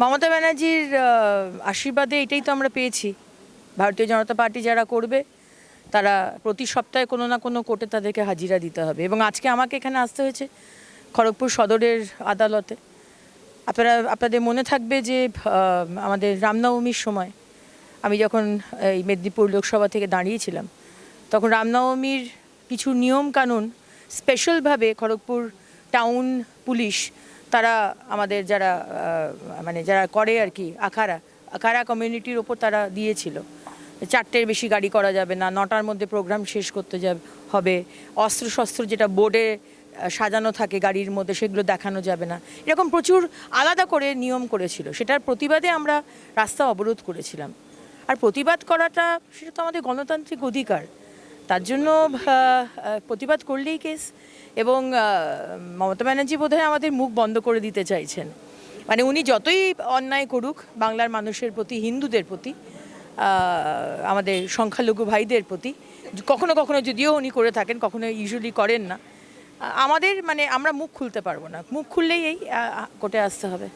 মমতা ব্যানার্জির আশীর্বাদে এটাই তো আমরা পেয়েছি। ভারতীয় জনতা পার্টি যারা করবে, তারা প্রতি সপ্তাহে কোনো না কোনো কোর্টে তাদেরকে হাজিরা দিতে হবে। এবং আজকে আমাকে এখানে আসতে হয়েছে খড়গপুর সদরের আদালতে। আপনারা, আপনাদের মনে থাকবে যে আমাদের রামনবমীর সময় আমি যখন এই মেদিনীপুর লোকসভা থেকে দাঁড়িয়েছিলাম, তখন রামনবমীর কিছু নিয়ম কানুন স্পেশালভাবে খড়গপুর টাউন পুলিশ তারা আমাদের যারা মানে যারা করে আর কি আখাড়া আখাড়া কমিউনিটির ওপর তারা দিয়েছিল। চারটের বেশি গাড়ি করা যাবে না, নটার মধ্যে প্রোগ্রাম শেষ করতে যাবে, হবে। অস্ত্র শস্ত্র যেটা বোর্ডে সাজানো থাকে গাড়ির মধ্যে, সেগুলো দেখানো যাবে না। এরকম প্রচুর আলাদা করে নিয়ম করেছিল। সেটার প্রতিবাদে আমরা রাস্তা অবরোধ করেছিলাম। আর প্রতিবাদ করাটা, সেটা তো আমাদের গণতান্ত্রিক অধিকার। তার জন্য প্রতিবাদ করলেই কেস এবং মমতা ব্যানার্জি বোধহয় আমাদের মুখ বন্ধ করে দিতে চাইছেন। মানে উনি যতই অন্যায় করুক, বাংলার মানুষের প্রতি, হিন্দুদের প্রতি আমাদের সংখ্যালঘু ভাইদের প্রতি, কখনো কখনো যদিও উনি করে থাকেন, কখনো ইউজুয়ালি করেন না, আমাদের মানে আমরা মুখ খুলতে পারব না। মুখ খুললেই এই কোর্টে আসতে হবে।